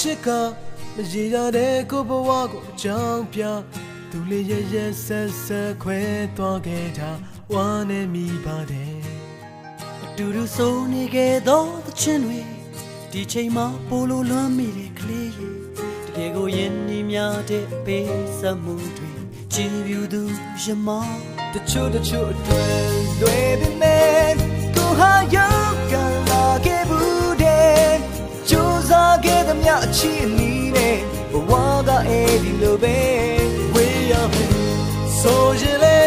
ချစ်ကမရေရတဲ့ကိုဘဝကိုအကြောင်းပြသူလေးရရဆက်ဆက်ခွဲသွားခဲ့တာဝမ်းနေမိပါတယ်အတူတူဆုံးနေခဲ့သောသချင်းတွေဒီချိန်မှာပိုလိုလွမ်းမိတဲ့ကလေးရေတကယ်ကိုယဉ်နီးများတဲ့ပေးစမှုတွေကြည်ပြူသူရမတချို့တချို့အတွက်လွယ်ပေမဲ့ကိုဟာရောက် အဲ့ဒီလိုပဲဝေးရမယ်ဆိုရင်လေ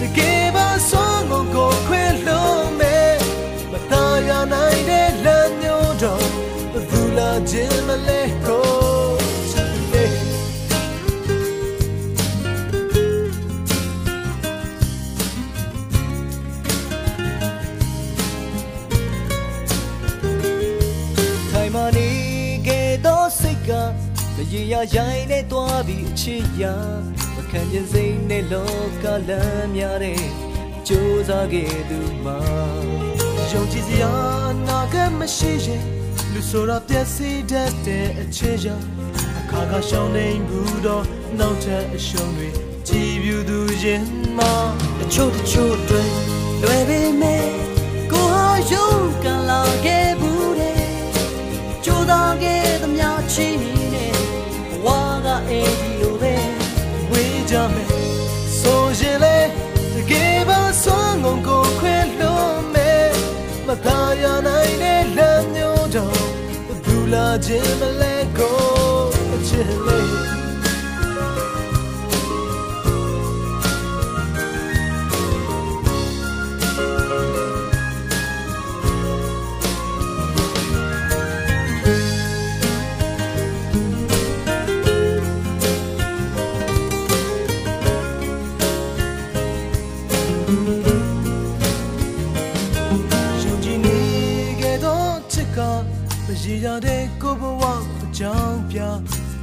တကယ်ပါဆုံးကိုကိုခွဲလို့မယ်မတော်ရနိုင်တဲ့လမ်းမျိုးတော့ဘယ်သူလာခြင်းမလဲ ရေရရိုင်းနဲ့တွားပြီးအချစ်ရာမခံကျင်စိတ်နဲ့လောကလမ်းများတဲ့ကြိုးစားခဲ့သူမှာယုံကြည်စရာအနာဂတ်မရှိရင်လူဆိုတာပျက်စီးတတ်တဲ့အချစ်ရာအခါခါရှောင်းနေဘူးတော့နောက်ထပ်အရှုံးတွေကြည်ပြူသူရင်မှာတချို့တချို့တွေလွယ်ပေမဲ့ကိုဟာယုံကန်လာခဲ့ဘူးတဲ့ကြိုးစားခဲ့သမျှချင်း လာခြင်းမလဲကိုအချစ်လေး ရေရတဲ့ကိုဘဝအကြောင်းပြ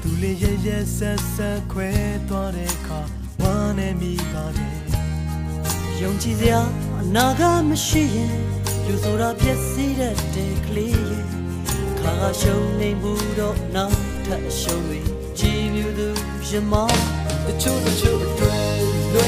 သူလေးရရဆက်ဆက်ခွဲသွားတဲ့အခါဝမ်းနေမိပါတယ်ယုံကြည်စရာအနာဂတ်မရှိရင်လူဆိုတာပျက်စီးတတ်တဲ့ကလေးရဲ့ခါရှုံနေမှုတော့နောက်ထပ်အရှုံးတွေကြည်မြူသူရမတချို့တချို့တွေလွ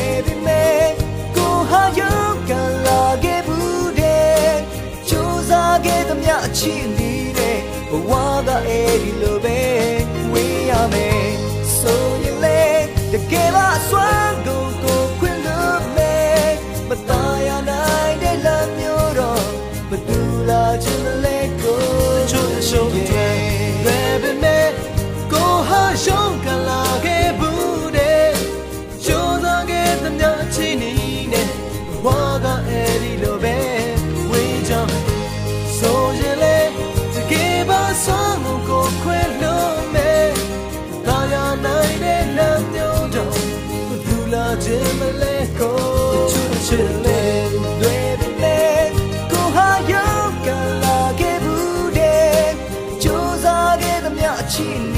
ခြင်းမလဲကိုချစ်ချစ်လေးတွေတဲ့ကိုဟာယောကလာခဲ့ဘူးတဲ့ကြိုးစားခဲ့သမျှအချင်း